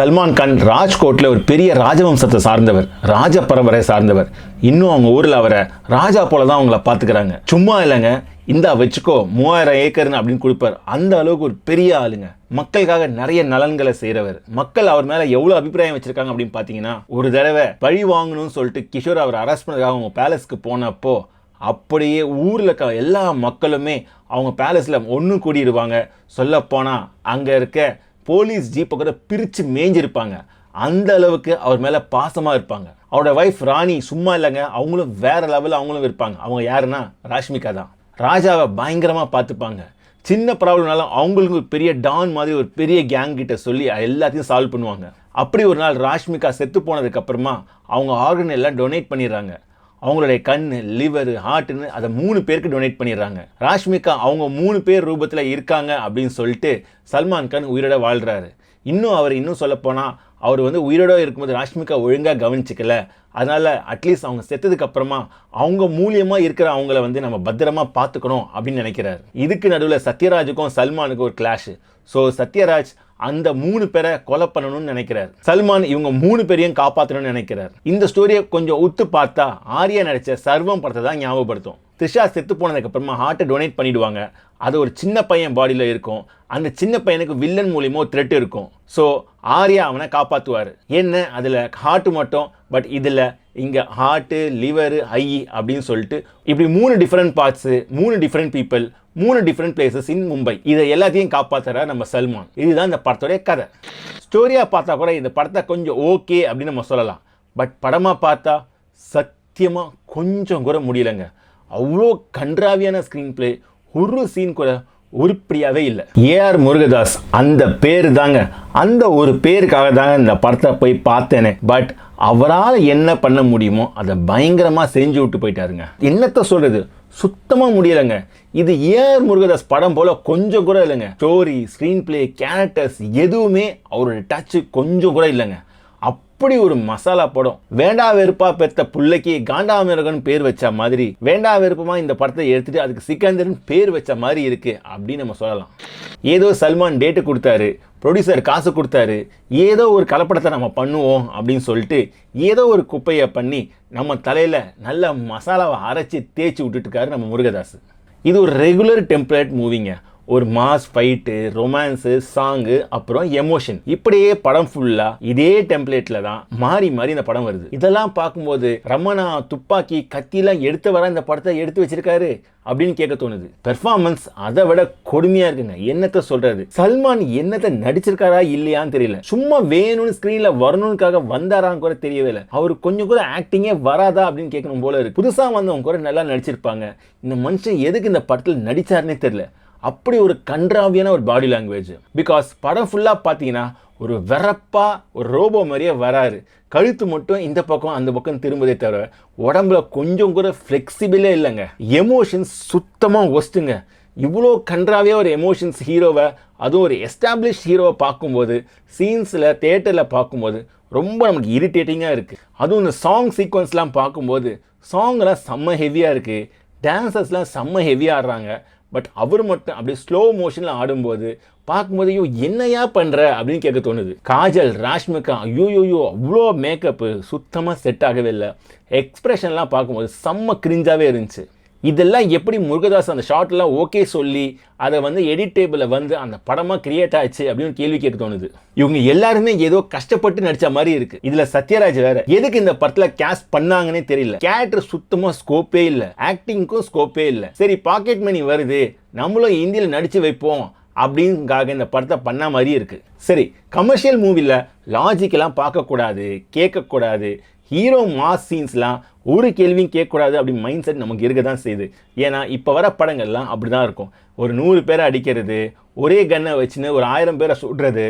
சல்மான் கான் ராஜ்கோட்டில் ஒரு பெரிய ராஜவம்சத்தை சார்ந்தவர் ராஜ பரம்பரை சார்ந்தவர். இன்னும் அவங்க ஊரில் அவரை ராஜா போல தான் அவங்கள பார்த்துக்கிறாங்க சும்மா இல்லைங்க. இந்தா வச்சுக்கோ மூவாயிரம் ஏக்கர்னு அப்படின்னு கொடுப்பார். அந்த அளவுக்கு ஒரு பெரிய ஆளுங்க. மக்களுக்காக நிறைய நலன்களை செய்கிறவர் மக்கள் அவர் மேலே எவ்வளோ அபிப்பிராயம் வச்சுருக்காங்க அப்படின்னு பார்த்தீங்கன்னா ஒரு தடவை பழி வாங்கணும்னு சொல்லிட்டு கிஷோர் அவர் அரெஸ்ட் பண்ணதுக்காக அவங்க பேலஸ்க்கு போனப்போ அப்படியே ஊரில் இருக்க எல்லா மக்களுமே அவங்க பேலஸில் ஒன்று கூடிடுவாங்க சொல்லப்போனால் அங்கே இருக்க போலீஸ் ஜீப்பை கூட பிரித்து மேய்ஞ்சிருப்பாங்க அந்த அளவுக்கு அவர் மேலே பாசமாக இருப்பாங்க. அவரோட ஒய்ஃப் ராணி சும்மா இல்லைங்க அவங்களும் வேறு லெவலில் அவங்களும் இருப்பாங்க. அவங்க யாருன்னா ராஷ்மிகா தான். ராஜாவை பயங்கரமாக பார்த்துப்பாங்க. சின்ன ப்ராப்ளம்னாலும் அவங்களுக்கு ஒரு பெரிய டான் மாதிரி ஒரு பெரிய கேங் கிட்ட சொல்லி எல்லாத்தையும் சால்வ் பண்ணுவாங்க. அப்படி ஒரு நாள் ராஷ்மிகா செத்து போனதுக்கப்புறமா அவங்க ஆர்கன் எல்லாம் டொனேட் பண்ணிடுறாங்க. அவங்களுடைய கண் லிவர் ஹார்ட்னு அதை மூணு பேருக்கு டொனேட் பண்ணிடுறாங்க. ராஷ்மிகா அவங்க மூணு பேர் ரூபத்தில் இருக்காங்க அப்படின்னு சொல்லிட்டு சல்மான் கான் உயிரோட வாழ்கிறாரு இன்னும் அவர் இன்னும் சொல்லப்போனால் அவர் வந்து உயிரோட இருக்கும்போது ராஷ்மிகா ஒழுங்காக கவனிச்சிக்கல. அதனால் அட்லீஸ்ட் அவங்க செத்ததுக்கப்புறமா அவங்க மூலியமாக இருக்கிற அவங்கள வந்து நம்ம பத்திரமா பார்த்துக்கணும் அப்படின்னு நினைக்கிறாரு. இதுக்கு நடுவில் சத்யராஜுக்கும் சல்மானுக்கும் ஒரு கிளாஷ் ஸோ சத்யராஜ் அந்த மூணு பேரை கொலை பண்ணணும்னு நினைக்கிறார். சல்மான் இவங்க மூணு பேரையும் காப்பாற்றணும்னு நினைக்கிறார். இந்த ஸ்டோரியை கொஞ்சம் உத்து பார்த்தா ஆர்யா நடித்த சர்வம் படத்தை தான் ஞாபகப்படுத்தும். த்ரிஷா செத்து போனதுக்கு அப்புறமா ஹார்ட்டை டொனேட் பண்ணிடுவாங்க. அது ஒரு சின்ன பையன் பாடியில் இருக்கும். அந்த சின்ன பையனுக்கு வில்லன் மூலியமோ த்ரெட் இருக்கும். ஸோ ஆர்யா அவனை காப்பாற்றுவார் என்ன? அதில் ஹார்ட்டு மட்டும் பட் இதில் இங்கே ஹார்ட்டு லிவரு ஐ அப்படின்னு சொல்லிட்டு இப்படி மூணு டிஃப்ரெண்ட் பார்ட்ஸு மூணு டிஃப்ரெண்ட் பீப்புள் மூணு டிஃப்ரெண்ட் பிளேசஸ் இன் மும்பை இதை எல்லாத்தையும் காப்பாற்றுற நம்ம சல்மான். இதுதான் இந்த படத்தோடைய கதை. ஸ்டோரியாக பார்த்தா கூட இந்த படத்தை கொஞ்சம் ஓகே அப்படின்னு நம்ம சொல்லலாம். பட் படமாக பார்த்தா சத்தியமாக கொஞ்சம் கூட முடியலைங்க. அவ்வளோ கன்றாவியான ஸ்க்ரீன் பிளே ஒரு சீன் கூட உருப்படியாகவே இல்லை. ஏஆர் முருகதாஸ் அந்த பேர் தாங்க அந்த ஒரு பேருக்காக தாங்க இந்த படத்தை போய் பார்த்தேனே. பட் அவரால் என்ன பண்ண முடியுமோ அதை பயங்கரமாக செஞ்சு விட்டு போயிட்டாருங்க. என்னத்தை சொல்கிறது சுத்தமாக முடியலைங்க. இது ஏஆர் முருகதாஸ் படம் போல் கொஞ்சம் கூட இல்லைங்க. ஸ்டோரி ஸ்க்ரீன் பிளே கேரக்டர்ஸ் எதுவுமே அவரோட டச்சு கொஞ்சம் கூட இல்லைங்க. அப்படி ஒரு மசாலா படம். வேண்டா வெறுப்பா பெத்த புள்ளைக்கு காண்டாமிருகன் பேர் வச்ச மாதிரி. வேண்டா வெறுப்பமா இந்த படத்தை எடுத்துட்டு அதுக்கு சிக்கந்தரன் பேர் வச்ச மாதிரி இருக்கு அப்படின்னு நம்ம சொல்லலாம். ஏதோ சல்மான் டேட்டு கொடுத்தாரு ப்ரொடியூசர் காசு கொடுத்தாரு ஏதோ ஒரு கலப்படத்தை நம்ம பண்ணுவோம் அப்படின்னு சொல்லிட்டு ஏதோ ஒரு குப்பையை பண்ணி நம்ம தலையில் நல்ல மசாலாவை அரைச்சி தேய்ச்சி விட்டுட்டுருக்காரு நம்ம முருகதாஸ். இது ஒரு ரெகுலர் டெம்ப்ளேட் மூவிங்க ஒரு மாஸ் ஃபைட்டு ரொமான்ஸு சாங்கு அப்புறம் எமோஷன் இப்படியே படம் ஃபுல்லாக இதே டெம்ப்ளேட்டில் தான் மாறி மாறி இந்த படம் வருது. இதெல்லாம் பார்க்கும்போது ரமணா துப்பாக்கி கத்திலாம் எடுத்து வர இந்த படத்தை எடுத்து வச்சிருக்காரு அப்படின்னு கேட்க தோணுது. பெர்ஃபார்மன்ஸ் அதை விட கொடுமையா இருக்குங்க. என்னத்தை சொல்றது? சல்மான் என்னத்தை நடிச்சிருக்காரா இல்லையான்னு தெரியல. சும்மா வேணும்னு ஸ்கிரீன்ல வரணும்னுக்காக வந்தாரான்னு கூட தெரியவே இல்லை. அவர் கொஞ்சம் கூட ஆக்டிங்கே வராதா அப்படின்னு கேட்கணும் போல இருக்கு. புதுசாக வந்தவங்க கூட நல்லா நடிச்சிருப்பாங்க. இந்த மனுஷன் எதுக்கு இந்த படத்தில் நடிச்சாருன்னே தெரியல. அப்படி ஒரு கன்றாவியான ஒரு பாடி லாங்குவேஜ் பிகாஸ் படம் ஃபுல்லாக பார்த்தீங்கன்னா ஒரு வெறப்பாக ஒரு ரோபோ மாதிரியே வராரு. கழுத்து மட்டும் இந்த பக்கம் அந்த பக்கம் திரும்பதே தவிர உடம்புல கொஞ்சம் கூட ஃப்ளெக்சிபிளே இல்லைங்க. எமோஷன்ஸ் சுத்தமாக ஒஸ்ட்டுங்க. இவ்வளோ கன்றாவே ஒரு எமோஷன்ஸ் ஹீரோவை அதுவும் ஒரு எஸ்டாப்ளிஷ் ஹீரோவை பார்க்கும்போது சீன்ஸில் தேட்டரில் பார்க்கும்போது ரொம்ப நமக்கு இரிட்டேட்டிங்காக இருக்குது அதுவும் இந்த சாங் சீக்வன்ஸ்லாம் பார்க்கும்போது சாங்லாம் செம்ம ஹெவியாக இருக்குது டான்சர்ஸ்லாம் செம்ம ஹெவியாக ஆடுறாங்க. பட் அவர் மட்டும் அப்படியே ஸ்லோ மோஷனில் ஆடும்போது பார்க்கும்போது ஐயோ என்னையா பண்ணுற அப்படின்னு கேட்க தோணுது. காஜல் ராஷ்மிகா ஐயோயோயோ அவ்வளோ மேக்கப்பு சுத்தமாக செட் ஆகவே இல்லை. எக்ஸ்ப்ரெஷன்லாம் பார்க்கும்போது செம்ம கிரிஞ்சாகவே இருந்துச்சு. இதெல்லாம் எப்படி முருகதாஸ் அந்த ஷார்ட்லாம் ஓகே சொல்லி அதை வந்து எடிட் டேபிளில் வந்து அந்த படமாக கிரியேட் ஆச்சு அப்படின்னு கேள்வி கேட்க தோணுது. இவங்க எல்லாருமே ஏதோ கஷ்டப்பட்டு நடிச்ச மாதிரி இருக்கு. இதுல சத்யராஜ் வேற. எதுக்கு இந்த படத்துல கேஸ்ட் பண்ணாங்கன்னே தெரியல. கேரக்டர் சுத்தமா ஸ்கோப்பே இல்லை. ஆக்டிங்க்கும் ஸ்கோப்பே இல்லை. சரி பாக்கெட் மணி வருது. நம்மளும் இந்தியில் நடிச்சு வைப்போம் அப்படிங்காக இந்த படத்தை பண்ண மாதிரி இருக்குது சரி கமர்ஷியல் மூவியில் லாஜிக்கெல்லாம் பார்க்கக்கூடாது கேட்கக்கூடாது. ஹீரோ மாஸ் சீன்ஸ்லாம் ஒரு கேள்வியும் கேட்கக்கூடாது அப்படின்னு மைண்ட் செட் நமக்கு இருக்க தான் செய்யுது. ஏன்னா இப்போ வர படங்கள்லாம் அப்படி தான் இருக்கும். ஒரு நூறு பேரை அடிக்கிறது ஒரே கன்னை வச்சுன்னு ஒரு ஆயிரம் பேரை சுடுறது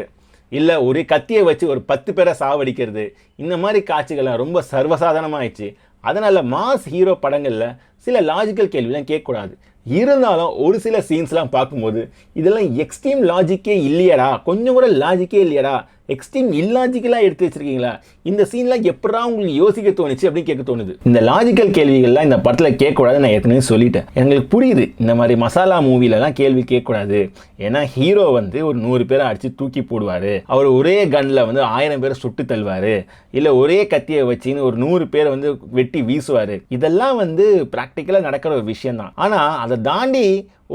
இல்லை ஒரே கத்தியை வச்சு ஒரு பத்து பேரை சாவடிக்கிறது இந்த மாதிரி காட்சிகள்லாம் ரொம்ப சர்வசாதாரணமாகிடுச்சு அதனால் மாஸ் ஹீரோ படங்களில் சில லாஜிக்கல் கேள்விலாம் கேட்கக்கூடாது. இருந்தாலும் ஒரு சில சீன்ஸ்லாம் பார்க்கும்போது இதெல்லாம் எக்ஸ்ட்ரீம் லாஜிக்கே இல்லையடா. கொஞ்சம் கூட லாஜிக்கே இல்லையடா. எக்ஸ்ட்ரீம் இல்லாஜிக்கலாக எடுத்து வச்சிருக்கீங்களா? இந்த சீன்லாம் எப்படா உங்களுக்கு யோசிக்க தோணுச்சு அப்படின்னு கேட்க தோணுது. இந்த லாஜிக்கல் கேள்விகள்லாம் இந்த படத்தில் கேட்கக்கூடாது நான் ஏற்கனவே சொல்லிட்டேன். எங்களுக்கு புரியுது இந்த மாதிரி மசாலா மூவிலலாம் கேள்வி கேட்கக்கூடாது. ஏன்னா ஹீரோ வந்து ஒரு நூறு பேரை அடித்து தூக்கி போடுவார். அவர் ஒரே கன்னில் வந்து ஆயிரம் பேரை சுட்டு தள்ளுவார். இல்லை ஒரே கத்தியை வச்சுன்னு ஒரு நூறு பேரை வந்து வெட்டி வீசுவார். இதெல்லாம் வந்து ப்ராக்டிக்கலாக நடக்கிற ஒரு விஷயம் தான் ஆனால் அதை தாண்டி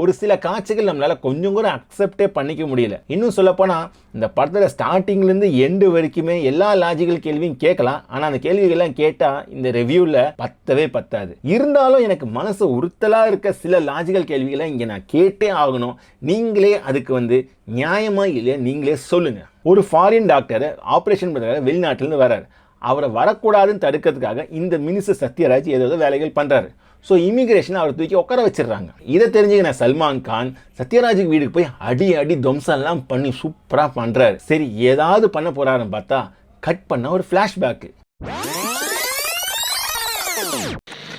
ஒரு சில காட்சிகள் நம்மளால் கொஞ்சம் கூட அக்செப்டே பண்ணிக்க முடியல. இன்னும் சொல்லப்போனால் இந்த படத்தில் ஸ்டார்டிங்லேருந்து எண்டு வரைக்குமே எல்லா லாஜிக்கல் கேள்வியும் கேட்கலாம். ஆனால் அந்த கேள்விகள்லாம் கேட்டால் இந்த ரிவ்யூவில் பத்தவே பத்தாது. இருந்தாலும் எனக்கு மனசு உறுத்தலாக இருக்க சில லாஜிக்கல் கேள்விகளை இங்கே நான் கேட்டே ஆகணும். நீங்களே அதுக்கு வந்து நியாயமாக இல்லையா நீங்களே சொல்லுங்கள் ஒரு ஃபாரின் டாக்டர் ஆப்ரேஷன் பண்ணுறாரு வெளிநாட்டிலேருந்து வராரு அவரை வரக்கூடாதுன்னு தடுக்கிறதுக்காக இந்த மினிஸ்டர் சத்யராஜ் ஏதோ வேலைகள் பண்ணுறாரு ஸோ இமிகிரேஷன் அவரை தூக்கி உட்கார வச்சிடுறாங்க. இதை தெரிஞ்சுக்கின சல்மான் கான் சத்யராஜுக்கு வீட்டுக்கு போய் அடி அடி துவம்சம்லாம் பண்ணி சூப்பராக பண்ணுறாரு சரி ஏதாவது பண்ண போகிறாருன்னு பார்த்தா கட் பண்ண ஒரு ஃப்ளாஷ்பேக்கு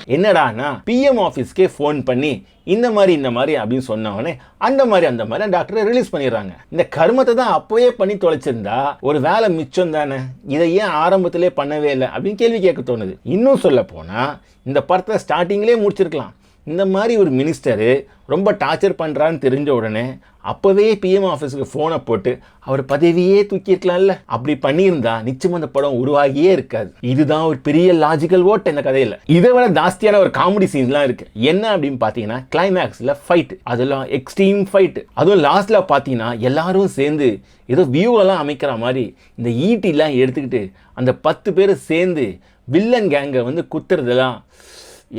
என்னடானா பிஎம் ஆஃபீஸ்க்கே ஃபோன் பண்ணி இந்த மாதிரி இந்த மாதிரி அப்படின்னு சொன்னவொடனே அந்த மாதிரி அந்த மாதிரி டாக்டரை ரிலீஸ் பண்ணிடுறாங்க. இந்த கர்மத்தை தான் அப்போயே பண்ணி தொலைச்சிருந்தா ஒரு வேலை மிச்சம் தானே? இதை ஏன் ஆரம்பத்திலே பண்ணவே இல்லை? அப்படின்னு கேள்வி கேட்க தோணுது. இன்னும் சொல்ல போனால் இந்த படத்தை ஸ்டார்டிங்லேயே முடிச்சிருக்கலாம். இந்த மாதிரி ஒரு மினிஸ்டரு ரொம்ப டார்ச்சர் பண்ணுறான்னு தெரிஞ்ச உடனே அப்போவே பிஎம் ஆஃபீஸுக்கு ஃபோனை போட்டு அவர் பதவியே தூக்கியிருக்கலாம்ல. அப்படி பண்ணியிருந்தா நிச்சயம் அந்த படம் உருவாகியே இருக்காது. இதுதான் ஒரு பெரிய லாஜிக்கல் ஓட் இந்த கதையில். இதை விட ஜாஸ்தியான ஒரு காமெடி சீன்ஸ்லாம் இருக்கு. என்ன அப்படின்னு பார்த்தீங்கன்னா கிளைமேக்ஸில் ஃபைட் அதெல்லாம் எக்ஸ்ட்ரீம் ஃபைட் அதுவும் லாஸ்ட்டில் பார்த்தீங்கன்னா எல்லாரும் சேர்ந்து ஏதோ வியூவெல்லாம் அமைக்கிற மாதிரி இந்த e ஈட்டிலாம் எடுத்துக்கிட்டு அந்த பத்து பேர் சேர்ந்து வில்லன் கேங்கை வந்து குத்துறதெல்லாம்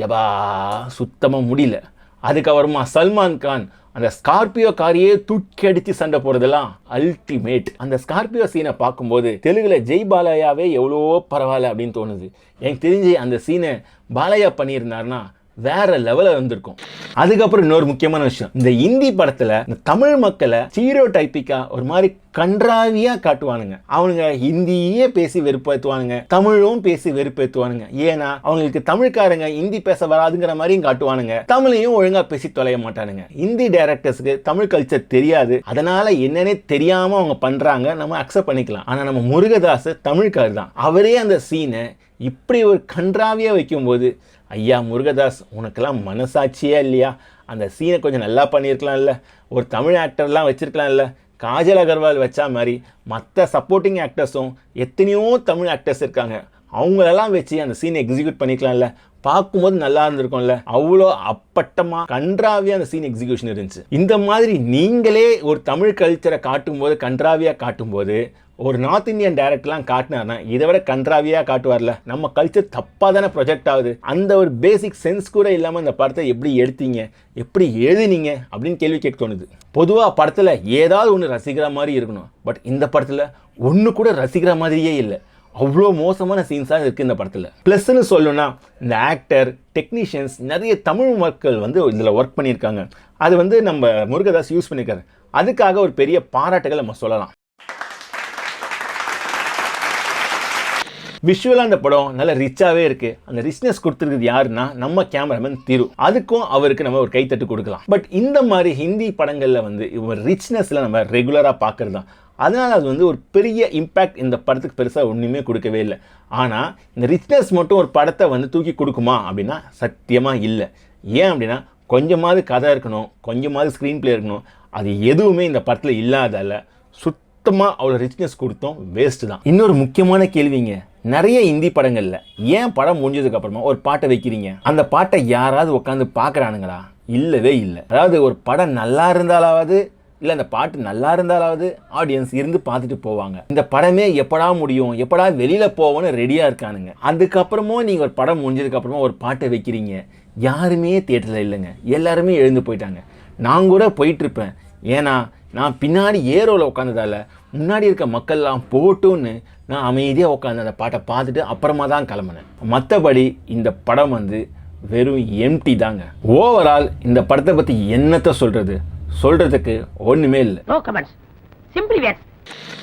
எபா சுத்தமாக முடியல. அதுக்கப்புறமா சல்மான் கான் அந்த ஸ்கார்பியோ காரையே தூக்கி அடித்து சண்டை போகிறதெல்லாம் அல்டிமேட் அந்த ஸ்கார்பியோ சீனை பார்க்கும்போது தெலுங்கில் ஜெய் பாலையாவே எவ்வளோ பரவாயில்ல அப்படின்னு தோணுது. எனக்கு தெரிஞ்சு அந்த சீனை பாலையா பண்ணியிருந்தாருன்னா வேற லெவலில் இருந்திருக்கும். அதுக்கப்புறம் இன்னொரு முக்கியமான விஷயம். இந்த இந்தி படத்தில் இந்த தமிழ் மக்களை சீரோ டைப்பிக்கா ஒரு மாதிரி கன்றாவியா காட்டுவானுங்க. அவனுங்க ஹிந்தியே பேசி வெறுப்பேற்றுவானுங்க தமிழும் பேசி வெறுப்பேற்றுவானுங்க ஏன்னா அவங்களுக்கு தமிழ்காரங்க ஹிந்தி பேச வராதுங்கிற மாதிரியும் காட்டுவானுங்க. தமிழையும் ஒழுங்கா பேசி தொலைய மாட்டானுங்க. ஹிந்தி டைரக்டர்ஸ்க்கு தமிழ் கல்ச்சர் தெரியாது. அதனால என்னன்னே தெரியாம அவங்க பண்றாங்க. நம்ம அக்செப்ட் பண்ணிக்கலாம். ஆனா நம்ம முருகதாஸ் தமிழ்கார் தான். அவரே அந்த சீனை இப்படி ஒரு கன்றாவியாக வைக்கும்போது ஐயா முருகதாஸ் உனக்கெல்லாம் மனசாட்சியே இல்லையா? அந்த சீனை கொஞ்சம் நல்லா பண்ணியிருக்கலாம்ல. ஒரு தமிழ் ஆக்டர்லாம் வச்சுருக்கலாம்ல. காஜல் அகர்வால் வச்சா மாதிரி மற்ற சப்போர்ட்டிங் ஆக்டர்ஸும் எத்தனையோ தமிழ் ஆக்டர்ஸ் இருக்காங்க. அவங்களெல்லாம் வச்சு அந்த சீனை எக்ஸிக்யூட் பண்ணிக்கலாம்ல. பார்க்கும்போது நல்லா இருந்திருக்கும்ல. அவ்வளோ அப்பட்டமாக கன்றாவியாக அந்த சீன் எக்ஸிக்யூஷன் இருந்துச்சு. இந்த மாதிரி நீங்களே ஒரு தமிழ் கல்ச்சரை காட்டும்போது கன்றாவியாக காட்டும்போது ஒரு நார்த் இந்தியன் டேரக்டர்லாம் காட்டினார்னா இதை விட கன்றாவியாக காட்டுவார்ல. நம்ம கல்ச்சர் தப்பாக தானே ப்ரொஜெக்ட் ஆகுது. அந்த ஒரு பேசிக் சென்ஸ் கூட இல்லாமல் இந்த படத்தை எப்படி எடுத்தீங்க எப்படி எழுதினீங்க அப்படின்னு கேள்வி கேட்க தோணுது. பொதுவாக படத்தில் ஏதாவது ஒன்று ரசிக்கிற மாதிரி இருக்கணும். பட் இந்த படத்தில் ஒன்று கூட ரசிக்கிற மாதிரியே இல்லை. அவ்வளோ மோசமான சீன்ஸாக இருக்குது இந்த படத்தில். ப்ளஸ்ன்னு சொல்லணும்னா இந்த ஆக்டர் டெக்னீஷியன்ஸ் நிறைய தமிழ் மக்கள் வந்து இதில் ஒர்க் பண்ணியிருக்காங்க. அது வந்து நம்ம முருகதாஸ் யூஸ் பண்ணியிருக்காரு. அதுக்காக ஒரு பெரிய பாராட்டுகள் நம்ம சொல்லலாம். விஷுவலாக அந்த படம் நல்ல ரிச்சாகவே இருக்குது அந்த ரிச்னஸ் கொடுத்துருக்குது யாருன்னா நம்ம கேமராமேன் திரு அதுக்கும் அவருக்கு நம்ம ஒரு கைத்தட்டு கொடுக்கலாம். பட் இந்த மாதிரி ஹிந்தி படங்களில் வந்து இவர் ரிச்னஸில் நம்ம ரெகுலராக பார்க்குறது தான் அதனால் அது வந்து ஒரு பெரிய இம்பேக்ட் இந்த படத்துக்கு பெருசாக ஒன்றுமே கொடுக்கவே இல்லை. ஆனால் இந்த ரிச்னஸ் மட்டும் ஒரு படத்தை வந்து தூக்கி கொடுக்குமா அப்படின்னா சத்தியமாக இல்லை. ஏன் அப்படின்னா கொஞ்சமாவது கதை இருக்கணும் கொஞ்சமாவது ஸ்க்ரீன் ப்ளே இருக்கணும் அது எதுவுமே இந்த படத்தில் இல்லாதால சுத்தமாக அவ்வளோ ரிச்னஸ் கொடுத்தோம் வேஸ்ட்டு தான். இன்னொரு முக்கியமான கேள்விங்க நிறைய இந்தி படங்களில் ஏன் படம் முடிஞ்சதுக்கப்புறமா ஒரு பாட்டை வைக்கிறீங்க? அந்த பாட்டை யாராவது உட்காந்து பார்க்குறானுங்களா? இல்லவே இல்லை. அதாவது ஒரு படம் நல்லா இருந்தாலாவது இல்லை அந்த பாட்டு நல்லா இருந்தாலாவது ஆடியன்ஸ் இருந்து பார்த்துட்டு போவாங்க. இந்த படமே எப்படா முடியும் எப்படா வெளியில் போவோன்னு ரெடியாக இருக்கானுங்க. அதுக்கப்புறமும் நீங்கள் ஒரு படம் முடிஞ்சதுக்கப்புறமா ஒரு பாட்டை வைக்கிறீங்க. யாருமே தேட்டரில் இல்லைங்க. எல்லாருமே எழுந்து போயிட்டாங்க. நான் கூட போயிட்டுருப்பேன். ஏன்னா நான் பின்னாடி ஏரோவில் உட்காந்ததால முன்னாடி இருக்க மக்கள்லாம் போட்டுன்னு நான் அமைதியாக உட்காந்து அந்த பாட்டை பார்த்துட்டு அப்புறமா தான் கிளம்புனேன். மற்றபடி இந்த படம் வந்து வெறும் எம்டி தாங்க. ஓவரால் இந்த படத்தை பற்றி என்னத்தை சொல்கிறது சொல்றதுக்கு ஒண்ணுமே இல்லை.